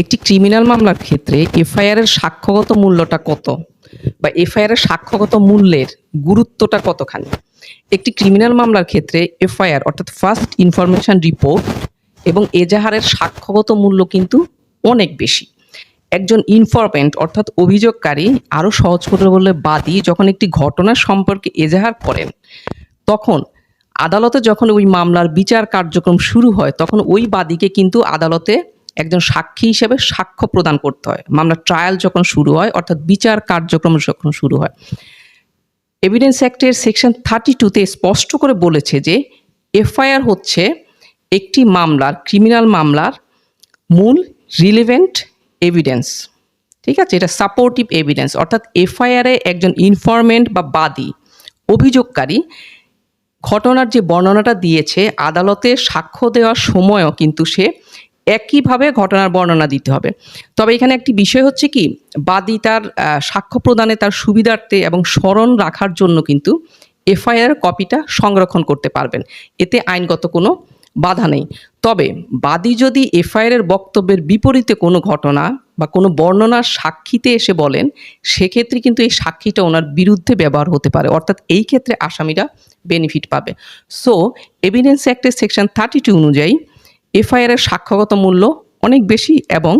একটি ক্রিমিনাল মামলার ক্ষেত্রে এফআইআর এর সাক্ষ্যগত মূল্যটা কত? বা এফআইআর এর সাক্ষ্যগত মূল্যের গুরুত্বটা কতখানি? একটি ক্রিমিনাল মামলার ক্ষেত্রে এফআইআর অর্থাৎ ফার্স্ট ইনফরমেশন রিপোর্ট এবং এজাহারের সাক্ষ্যগত মূল্য কিন্তু অনেক বেশি। একজন ইনফরমেন্ট অর্থাৎ অভিযোগকারী আরও সহজ করে বললে বাদী যখন একটি ঘটনা সম্পর্কে এজাহার করেন, তখন আদালতে যখন ওই মামলার বিচার কার্যক্রম শুরু হয়, তখন ওই বাদীকে কিন্তু আদালতে একজন সাক্ষী হিসেবে সাক্ষ্য প্রদান করতে হয়। মামলার ট্রায়াল যখন শুরু হয়, অর্থাৎ বিচার কার্যক্রম যখন শুরু হয় এভিডেন্স অ্যাক্টের সেকশন থার্টি টুতে স্পষ্ট করে বলেছে যে, এফআইআর হচ্ছে একটি মামলার ক্রিমিনাল মামলার মূল রিলেভেন্ট এভিডেন্স ঠিক আছে? এটা সাপোর্টিভ এভিডেন্স অর্থাৎ এফআইআরে একজন ইনফরমেন্ট বা বাদী, অভিযোগকারী ঘটনার যে বর্ণনাটা দিয়েছে, আদালতে সাক্ষ্য দেওয়ার সময়ও কিন্তু সে একইভাবে ঘটনার বর্ণনা দিতে হবে। তবে এখানে একটি বিষয় হচ্ছে কি, বাদী তার সাক্ষ্য প্রদানে তার সুবিধার্থে এবং স্মরণ রাখার জন্য কিন্তু এফআইআর কপিটা সংরক্ষণ করতে পারবেন। এতে আইনগত কোনো বাধা নেই। তবে বাদী যদি এফআইআর এর বক্তব্যের বিপরীতে কোনো ঘটনা বা কোনো বর্ণনার সাক্ষীতে এসে বলেন, সেক্ষেত্রে কিন্তু এই সাক্ষীটা ওনার বিরুদ্ধে ব্যবহার হতে পারে। অর্থাৎ এই ক্ষেত্রে আসামিরা বেনিফিট পাবে। সো এভিডেন্স অ্যাক্টের সেকশন থার্টি টু অনুযায়ী এফআইআর এর সাক্ষ্যগত মূল্য অনেক বেশি এবং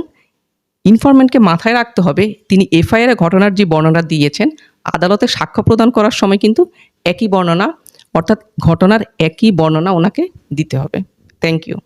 ইনফরমেন্টকে মাথায় রাখতে হবে। তিনি এফআইআর ঘটনার যে বর্ণনা দিয়েছেন, আদালতে সাক্ষ্য প্রদান করার সময় কিন্তু একই বর্ণনা, অর্থাৎ ঘটনার একই বর্ণনা ওনাকে দিতে হবে। Thank you